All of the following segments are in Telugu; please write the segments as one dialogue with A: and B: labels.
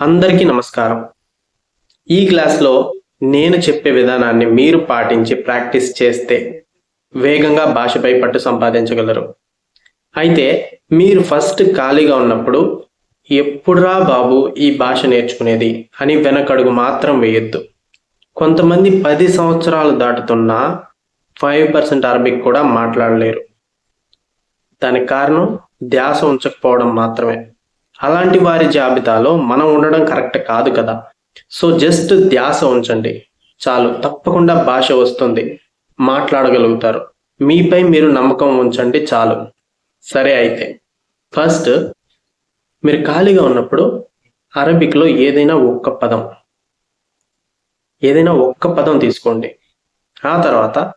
A: అందరికీ నమస్కారం. ఈ క్లాస్లో నేను చెప్పే విధానాన్ని మీరు పాటించి ప్రాక్టీస్ చేస్తే వేగంగా భాషపై పట్టు సంపాదించగలరు. అయితే మీరు ఫస్ట్ ఖాళీగా ఉన్నప్పుడు ఎప్పుడురా బాబు ఈ భాష నేర్చుకునేది అని వెనకడుగు మాత్రం వేయొద్దు. కొంతమంది పది సంవత్సరాలు దాటుతున్నా ఫైవ్ పర్సెంట్ అరబిక్ కూడా మాట్లాడలేరు. దానికి కారణం ధ్యాస ఉంచకపోవడం మాత్రమే. అలాంటి వారి జాబితాలో మనం ఉండడం కరెక్ట్ కాదు కదా. సో జస్ట్ ధ్యాస ఉంచండి. చాలు తప్పకుండా భాష వస్తుంది. మాట్లాడగలుగుతారు. మీపై మీరు నమ్మకం ఉంచండి చాలు. సరే అయితే ఫస్ట్ మీరు ఖాళీగా ఉన్నప్పుడు అరబిక్లో ఏదైనా ఒక్క పదం ఏదైనా ఒక్క పదం తీసుకోండి. ఆ తర్వాత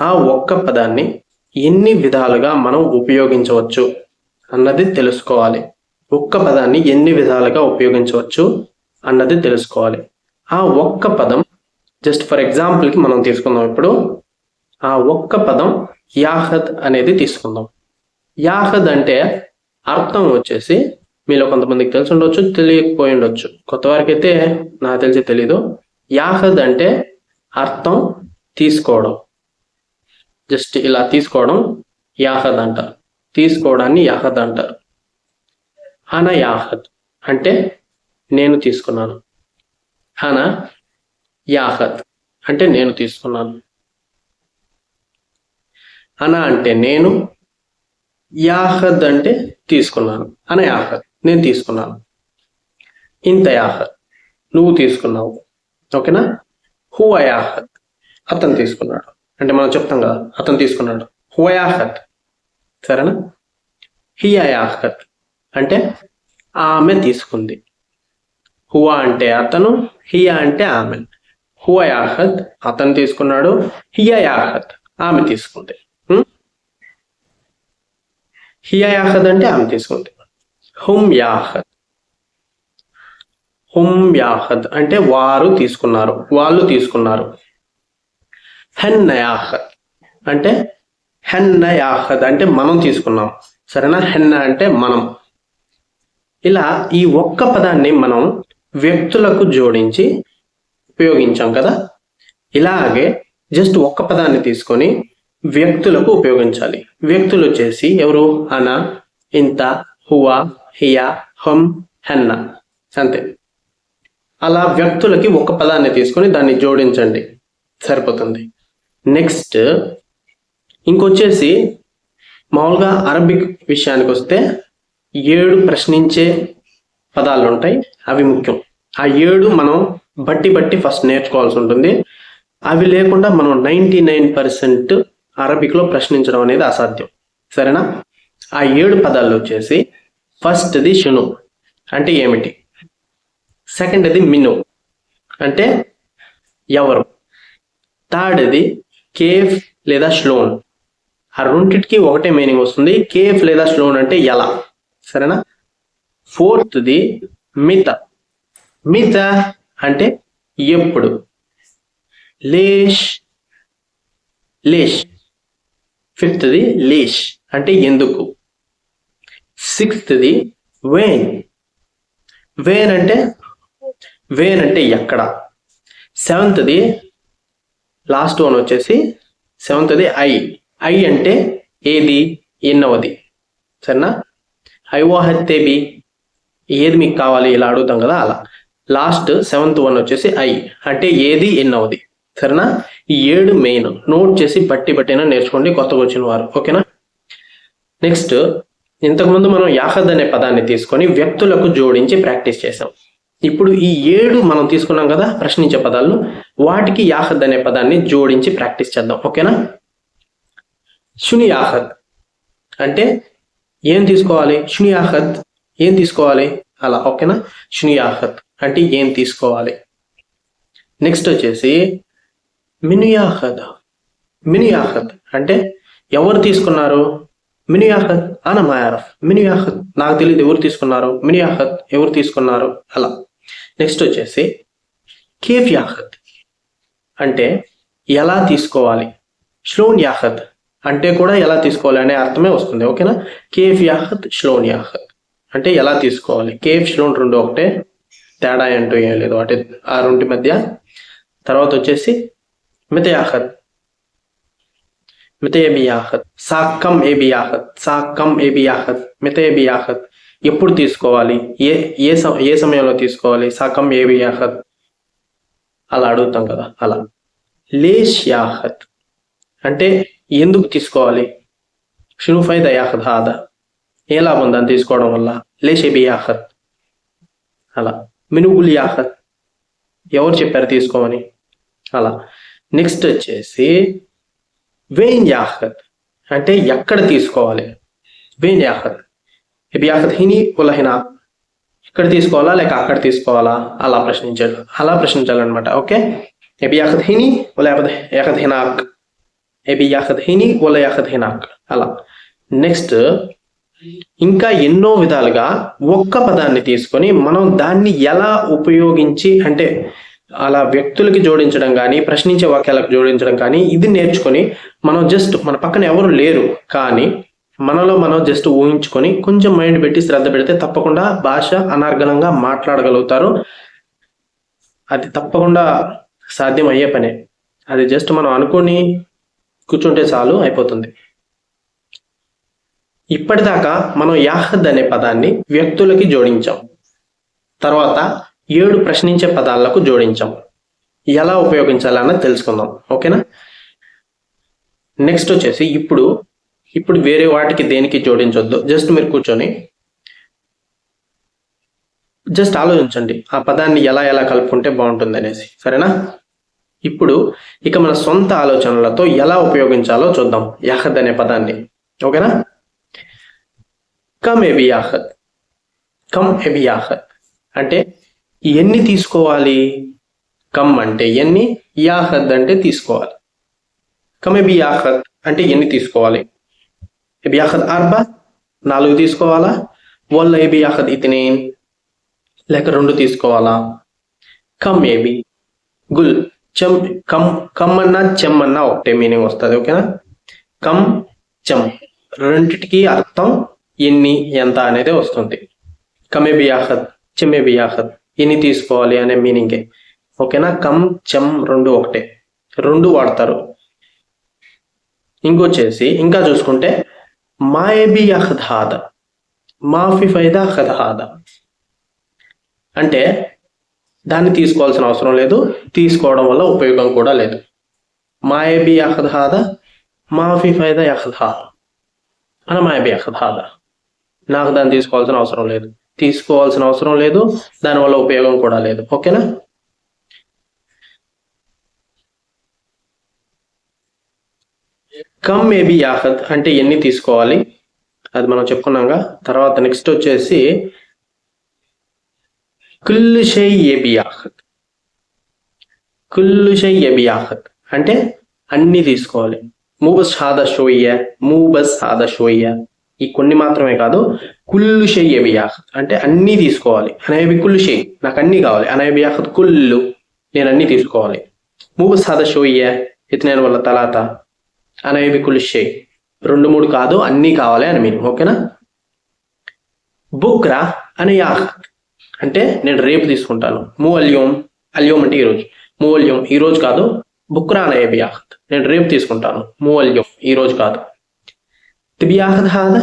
A: ఆ ఒక్క పదాన్ని ఎన్ని విధాలుగా మనం ఉపయోగించవచ్చు అన్నది తెలుసుకోవాలి. ఒక్క పదాన్ని ఎన్ని విధాలుగా ఉపయోగించవచ్చు అన్నది తెలుసుకోవాలి. ఆ ఒక్క పదం జస్ట్ ఫర్ ఎగ్జాంపుల్కి మనం తీసుకుందాం ఇప్పుడు. ఆ ఒక్క పదం యాహద్ అనేది తీసుకుందాం. యాహద్ అంటే అర్థం వచ్చేసి మీలో కొంతమందికి తెలిసి ఉండొచ్చు తెలియకపోయి ఉండొచ్చు. కొత్త వారికైతే అయితే నాకు తెలిసి తెలీదు. యాహద్ అంటే అర్థం తీసుకోవడం. జస్ట్ ఇలా తీసుకోవడం యాహద్ అంటారు. తీసుకోవడాన్ని యాహద్ అంటారు. హన యాహద్ అంటే నేను తీసుకున్నాను. హన యాహద్ అంటే నేను తీసుకున్నాను. అన అంటే నేను యాహద్ అంటే తీసుకున్నాను. అన యాహద్ నేను తీసుకున్నాను. ఇంత యాహద్ నువ్వు తీసుకున్నావు. ఓకేనా? హువ యాహద్ అతను తీసుకున్నాడు. అంటే మనం చెప్తాం కదా అతను తీసుకున్నాడు. హువ యాహద్ సరేనా? హియా యాహద్ అంటే ఆమె తీసుకుంది. హువా అంటే అతను హియా అంటే ఆమె. హువ యాహద్ అతను తీసుకున్నాడు హియా యాహద్ ఆమె తీసుకుంది. హియా యాహద్ అంటే ఆమె తీసుకుంది. హుమ్ యాహద్. హుమ్ యాహద్ అంటే వారు తీసుకున్నారు వాళ్ళు తీసుకున్నారు. హెన్న యాహద్ అంటే హెన్ యాహద్ అంటే మనం తీసుకున్నాం. సరేనా? హెన్న అంటే మనం. ఇలా ఈ ఒక్క పదాన్ని మనం వ్యక్తులకు జోడించి ఉపయోగించాం కదా? ఇలాగే జస్ట్ ఒక్క పదాన్ని తీసుకొని వ్యక్తులకు ఉపయోగించాలి. వ్యక్తులు వచ్చేసి ఎవరు? అన ఇంత హువా హియా హమ్ హెన్న. అంతే. అలా వ్యక్తులకి ఒక పదాన్ని తీసుకొని దాన్ని జోడించండి. సరిపోతుంది. నెక్స్ట్ ఇంకొచ్చేసి మామూలుగా అరబిక్ విషయానికి వస్తే ఏడు ప్రశ్నించే పదాలు ఉంటాయి అవి ముఖ్యం. ఆ ఏడు మనం బట్టి బట్టి ఫస్ట్ నేర్చుకోవాల్సి ఉంటుంది. అవి లేకుండా మనం నైంటీ నైన్ పర్సెంట్ అరబిక్లో ప్రశ్నించడం అనేది అసాధ్యం. సరేనా? ఆ ఏడు పదాలు వచ్చేసి ఫస్ట్ది షును. అంటే ఏమిటి? సెకండ్ది మిను అంటే ఎవరు? థర్డ్ది కేఫ్ లేదా స్లోన్ ఆ రెండింటికి ఒకటే మీనింగ్ వస్తుంది. కేఫ్ లేదా స్లోన్ అంటే ఎలా? సరేనా? ఫోర్త్ది మిత. మిత అంటే ఎప్పుడు? లేష్. లేష్. ఫిఫ్త్ది లేష్ అంటే ఎందుకు? సిక్స్త్ది వేన్. వేన్ అంటే వేన్ అంటే ఎక్కడ? సెవెంత్ది లాస్ట్ వన్ వచ్చేసి సెవెంత్ది ఐ. ఐ అంటే ఏది? ఎన్నవది. సరేనా? ఐవాహత్తేబి ఏది మీకు కావాలి ఇలా అడుగుతాం కదా అలా. లాస్ట్ సెవెంత్ వన్ వచ్చేసి ఐ. అంటే ఏది ఎన్నవది సరేనా? ఈ ఏడు మెయిన్. నోట్ చేసి బట్టి బట్టినా నేర్చుకోండి కొత్తగా వచ్చిన వారు. ఓకేనా? నెక్స్ట్ ఇంతకుముందు మనం యాహద్ అనే పదాన్ని తీసుకొని వ్యక్తులకు జోడించి ప్రాక్టీస్ చేసాం ఇప్పుడు ఈ ఏడు మనం తీసుకున్నాం కదా ప్రశ్నించే పదాలు వాటికి యాహద్ అనే పదాన్ని జోడించి ప్రాక్టీస్ చేద్దాం. ఓకేనా? షుని యాహద్. అంటే ఏం తీసుకోవాలి? షునియాహత్ ఏం తీసుకోవాలి? అలా ఓకేనా? షునియాహత్ అంటే ఏం తీసుకోవాలి? నెక్స్ట్ వచ్చేసి మినుయాహద్ మినుయాహద్ అంటే ఎవరు తీసుకున్నారు? మినుయాహద్ అన మాయారఫ్. మినుయాహద్ నాకు తెలియదు ఎవరు తీసుకున్నారు. మినుయాహద్ ఎవరు తీసుకున్నారు? అలా. నెక్స్ట్ వచ్చేసి కేఫ్ యాహద్ అంటే ఎలా తీసుకోవాలి? శ్లోన్ యాహద్ అంటే కూడా ఎలా తీసుకోవాలి అనే అర్థమే వస్తుంది ఓకేనా? కేఫ్ యాహత్ ష్లోన్ యాహత్. అంటే ఎలా తీసుకోవాలి? కేఫ్ ష్లోన్ రెండు ఒకటే తేడా అంటూ ఏం లేదు వాటి ఆ రెండు మధ్య. తర్వాత వచ్చేసి మితయాహత్ మితయబియాహత్ సాక్కం ఏబియాహత్ సాక్కం ఏబియాహత్ మితయబియాహత్ ఎప్పుడు తీసుకోవాలి? ఏ ఏ ఏ సమయంలో తీసుకోవాలి? సాకం ఏబియాహత్ అలా అడుగుతాం కదా అలా. లేష్ యాహత్. అంటే ఎందుకు తీసుకోవాలి? షునుఫైద యాహద్ హాద? ఏ లాభం దాన్ని తీసుకోవడం వల్ల? లేషేబి యాహద్ అలా. మినుగుల్ యాహద్ ఎవరు చెప్పారు తీసుకోమని? అలా. నెక్స్ట్ వచ్చేసి వేన్ యాహద్ అంటే ఎక్కడ తీసుకోవాలి? వేన్ యాహద్ ఇబి యాహద్ హిని ఉలహినా ఇక్కడ తీసుకోవాలా లేక అక్కడ తీసుకోవాలా? అలా ప్రశ్నించాడు. అలా ప్రశ్నించాలన్నమాట. ఓకే? ఎబి యాహద్ హిని ఉల యాహద్ హినాక్? మేబీ యాహత్ హిని ఉల హినాక్ అలా. నెక్స్ట్ ఇంకా ఎన్నో విధాలుగా ఒక్క పదాన్ని తీసుకొని మనం దాన్ని ఎలా ఉపయోగించి అంటే అలా వ్యక్తులకి జోడించడం కానీ ప్రశ్నించే వాక్యాలకు జోడించడం కానీ ఇది నేర్చుకొని మనం జస్ట్ మన పక్కన ఎవరు లేరు కానీ మనలో మనం జస్ట్ ఊహించుకొని కొంచెం మైండ్ పెట్టి శ్రద్ధ పెడితే తప్పకుండా భాష అనార్గళంగా మాట్లాడగలుగుతారు. అది తప్పకుండా సాధ్యం అయ్యే పనే. అది జస్ట్ మనం అనుకొని కూర్చుంటే చాలు అయిపోతుంది. ఇప్పటిదాకా మనం యాహద్ అనే పదాన్ని వ్యక్తులకి జోడించాం. తర్వాత ఏడు ప్రశ్నించే పదాలకు జోడించాం. ఎలా ఉపయోగించాలన్నది తెలుసుకుందాం. ఓకేనా? నెక్స్ట్ వచ్చేసి ఇప్పుడు ఇప్పుడు వేరే వాటికి దేనికి జోడించొద్దు? జస్ట్ మీరు కూర్చొని జస్ట్ ఆలోచించండి. ఆ పదాన్ని ఎలా ఎలా కలుపుకుంటే బాగుంటుంది అనేసి. సరేనా? ఇప్పుడు ఇక మన సొంత ఆలోచనలతో ఎలా ఉపయోగించాలో చూద్దాం. యాహద్ అనే పదాన్ని. ఓకేనా? కమ్ ఎబి యాహద్. కమ్ ఎబి యాహద్. అంటే ఎన్ని తీసుకోవాలి? కమ్ అంటే ఎన్ని? యాహద్ అంటే తీసుకోవాలి. కమ్ ఎబి యాహద్ అంటే ఎన్ని తీసుకోవాలి? ఎబి యాహద్ అర్బా? నాలుగు తీసుకోవాలా? వల్ల ఏబి యాహద్ ఇతినేన్? లేక రెండు తీసుకోవాలా? కమ్ ఏబి గుల్. చెమ్ కమ్ కమ్ అన్నా చెమ్ అన్నా ఒకటే మీనింగ్ వస్తుంది ఓకేనా కమ్ చెమ్ రెండిటికి అర్థం ఎన్ని ఎంత అనేది వస్తుంది. కమే బియాహద్ చెమ్మే బియాహద్ ఎన్ని తీసుకోవాలి అనే మీనింగే ఓకేనా కమ్ చెమ్ రెండు ఒకటే. రెండు వాడతారు. ఇంకొచ్చేసి ఇంకా చూసుకుంటే మాయబి అహద్ హాద. మాఫీ ఫైదా ఖద్ హాద. అంటే దాన్ని తీసుకోవాల్సిన అవసరం లేదు. తీసుకోవడం వల్ల ఉపయోగం కూడా లేదు. మాయబి యహద్ మాఫీ ఫైదా యహద్ అన మాయబి యహద్ నాకు దాన్ని తీసుకోవాల్సిన అవసరం లేదు. తీసుకోవాల్సిన అవసరం లేదు. దానివల్ల ఉపయోగం కూడా లేదు. ఓకేనా? కమ్ మేబీ యాహద్ అంటే ఎన్ని తీసుకోవాలి? అది మనం చెప్పుకున్నాగా. తర్వాత నెక్స్ట్ వచ్చేసి కుల్లు షై కుల్లు షై అంటే అన్ని తీసుకోవాలి. మూబస్ హాద షోయ్య మూబస్ హాద షోయ్య. ఈ కొన్ని మాత్రమే కాదు కుల్లు షై అంటే అన్ని తీసుకోవాలి. అనేవి కుల్లు షై. నాకు అన్ని కావాలి. అనయబియాహత్ కుల్లు. నేను అన్ని తీసుకోవాలి. మూబస్ హాద షోయ్య ఇతనేను వల్ల తలాత. అనేవి కులిషే రెండు మూడు కాదు అన్నీ కావాలి అని మీరు ఓకేనా? బుక్రా అని యాహ్ అంటే నేను రేపు తీసుకుంటాను. మూ అల్యోమ్ అంటే ఈరోజు మూ అల్యోం ఈ రోజు కాదు బుక్రా ఏ బియాహత్ నేను రేపు తీసుకుంటాను. మూ ఈ రోజు కాదు. తిబియాహత్ హాద?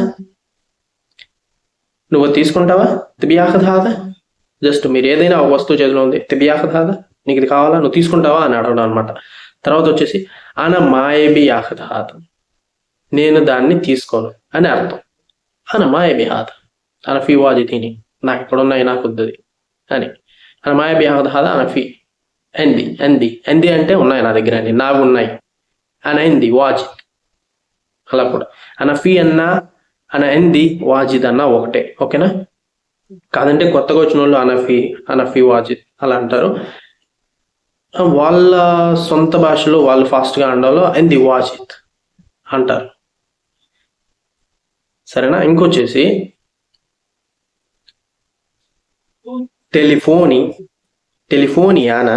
A: నువ్వు తీసుకుంటావా? తిబియాహత్ హాద? జస్ట్ మీరు ఏదైనా ఒక వస్తువు చేతిలో ఉంది. తిబియాహత్ హాద? నీకు ఇది కావాలా? నువ్వు తీసుకుంటావా? అని అడగడం అనమాట తర్వాత వచ్చేసి అన మాయబి యాహద్ హాత నేను దాన్ని తీసుకోను. అని అర్థం. అన మాయబి హాత అన ఫీ వాజి తిని నాకు ఇక్కడున్నాయి నాకు వద్దది అని. అన మాయబి అనఫీ అన ఫీ. ఎంది ఎంది ఎంది అంటే ఉన్నాయి నా దగ్గర అండి నాకు ఉన్నాయి. అని ఎంది వాజిద్. అలా కూడా. అనఫీ అన్నా అన్న అన ఎంది వాజిద్ అన్న ఒకటే. ఓకేనా? కాదంటే కొత్తగా వచ్చిన వాళ్ళు అనఫీ అనఫీ వాజిద్ అలా అంటారు. వాళ్ళ సొంత భాషలో వాళ్ళు ఫాస్ట్గా అండాలో ఎంది వాజిద్ అంటారు. సరేనా? ఇంకొచ్చేసి టెలిఫోని టెలిఫోని ఆనా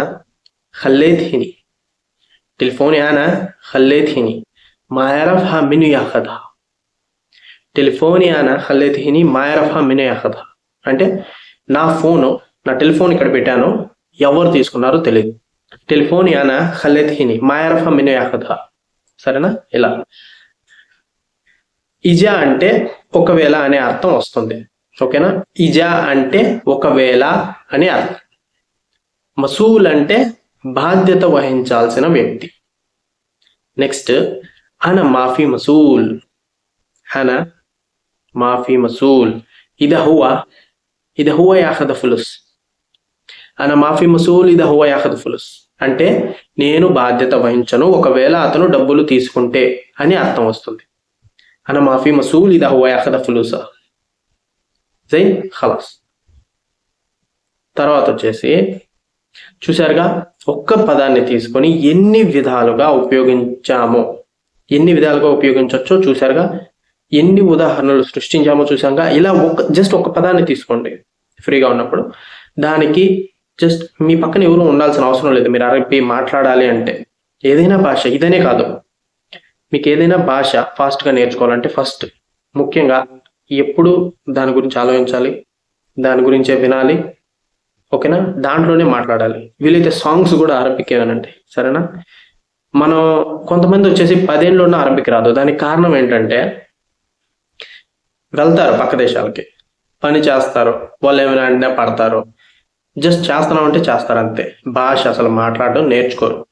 A: خليتهني تليفوني أنا خليتهني ما يعرفها منو ياخذها టెలిఫోని అన ఖల్లేతిహిని మా యరఫా మినే యహదా అంటే నా ఫోను నా టెలిఫోన్ ఇక్కడ పెట్టాను ఎవరు తీసుకున్నారో తెలియదు టెలిఫోన్ యానా ఖల్లెత్ హిని మాయరఫ మిన యాఖదా సరేనా ఇలా ఇజా అంటే ఒకవేళ అనే అర్థం వస్తుంది ఓకేనా? ఇజా అంటే ఒకవేళ అని అర్థం. మసూల్ అంటే బాధ్యత వహించాల్సిన వ్యక్తి. నెక్స్ట్ అన మాఫీ మసూల్. అన మాఫీ మసూల్. ఇద హువా ఇద హువ యాఖద ఫులుస్. అన మాఫీ మసూల్ ఇద హువ యాఖద ఫులుస్. అంటే నేను బాధ్యత వహించను ఒకవేళ అతను డబ్బులు తీసుకుంటే అని అర్థం వస్తుంది. అన మాఫీ మసూల్ ఇద హువ యాఖద ఫులుసా. జై ఖలాస్ తర్వాత వచ్చేసి చూశారుగా ఒక్క పదాన్ని తీసుకొని ఎన్ని విధాలుగా ఉపయోగించామో ఎన్ని విధాలుగా ఉపయోగించవచ్చో చూశారుగా ఎన్ని ఉదాహరణలు సృష్టించామో చూసాంగా ఇలా ఒక జస్ట్ ఒక పదాన్ని తీసుకోండి ఫ్రీగా ఉన్నప్పుడు. దానికి జస్ట్ మీ పక్కన ఎవరు ఉండాల్సిన అవసరం లేదు మీరు అరబీ మాట్లాడాలి అంటే. ఏదైనా భాష ఇదనే కాదు. మీకు ఏదైనా భాష ఫాస్ట్గా నేర్చుకోవాలంటే ఫస్ట్ ముఖ్యంగా ఎప్పుడు దాని గురించి ఆలోచించాలి? దాని గురించే వినాలి. ఓకేనా? దాంట్లోనే మాట్లాడాలి. వీలైతే సాంగ్స్ కూడా అరబిక్ ఏమనండి సరేనా? మనం కొంతమంది వచ్చేసి పదేళ్ళలోనే ఉన్న అరబిక్ రాదు. దానికి కారణం ఏంటంటే వెళ్తారు పక్క దేశాలకి. పని చేస్తారు. వాళ్ళు ఏమైనా అంటే పడతారు. జస్ట్ చేస్తున్నాం అంటే చేస్తారు అంతే. భాష అసలు మాట్లాడడం నేర్చుకోరు.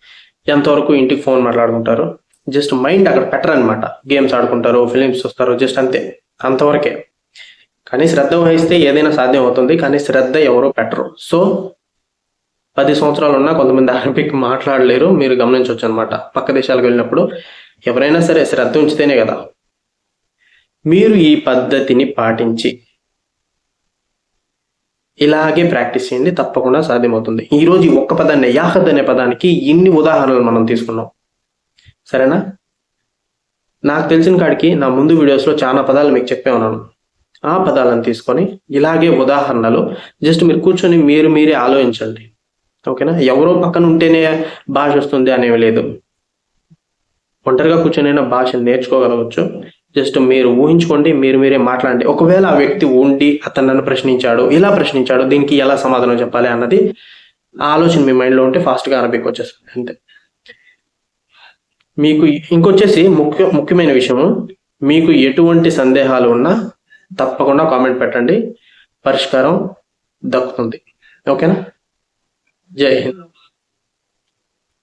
A: ఎంతవరకు ఇంటికి ఫోన్ మాట్లాడుకుంటారు? జస్ట్ మైండ్ అక్కడ పెట్టరనమాట గేమ్స్ ఆడుకుంటారు ఫిలిమ్స్ చూస్తారు జస్ట్ అంతే. అంతవరకే. కానీ శ్రద్ధ వహిస్తే ఏదైనా సాధ్యం అవుతుంది కానీ శ్రద్ధ ఎవరో పెట్టరు. సో పది సంవత్సరాలు ఉన్నా కొంతమంది అరబిక్ మాట్లాడలేరు మీరు గమనించవచ్చు అనమాట పక్క దేశాలకు వెళ్ళినప్పుడు ఎవరైనా సరే శ్రద్ధ ఉంచితేనే కదా. మీరు ఈ పద్ధతిని పాటించి ఇలాగే ప్రాక్టీస్ చేయండి తప్పకుండా సాధ్యమవుతుంది. ఈరోజు ఈ ఒక్క పదాన్ని యాహద్ అనే పదానికి ఇన్ని ఉదాహరణలు మనం తీసుకున్నాం. సరేనా? నాకు తెలిసిన కాడికి నా ముందు వీడియోస్లో చాలా పదాలు మీకు చెప్పే ఉన్నాను. ఆ పదాలను తీసుకొని ఇలాగే ఉదాహరణలు జస్ట్ మీరు కూర్చొని మీరు మీరే ఆలోచించండి. ఓకేనా? ఎవరో పక్కన ఉంటేనే భాష వస్తుంది అనేవి లేదు. ఒంటరిగా కూర్చొని భాష నేర్చుకోగలవచ్చు. జస్ట్ మీరు ఊహించుకోండి మీరు మీరే మాట్లాడండి. ఒకవేళ ఆ వ్యక్తి ఉండి అతను నన్ను ప్రశ్నించాడు ఇలా ప్రశ్నించాడు దీనికి ఎలా సమాధానం చెప్పాలి అన్నది ఆలోచన మీ మైండ్లో ఉంటే ఫాస్ట్గా అరబిక్ వచ్చేస్తుంది అంతే. మీకు ఇంకొచ్చేసి ముఖ్య ముఖ్యమైన విషయము. మీకు ఎటువంటి సందేహాలు ఉన్నా తప్పకుండా కామెంట్ పెట్టండి. పరిష్కారం దక్కుతుంది. ఓకేనా? జై హింద్.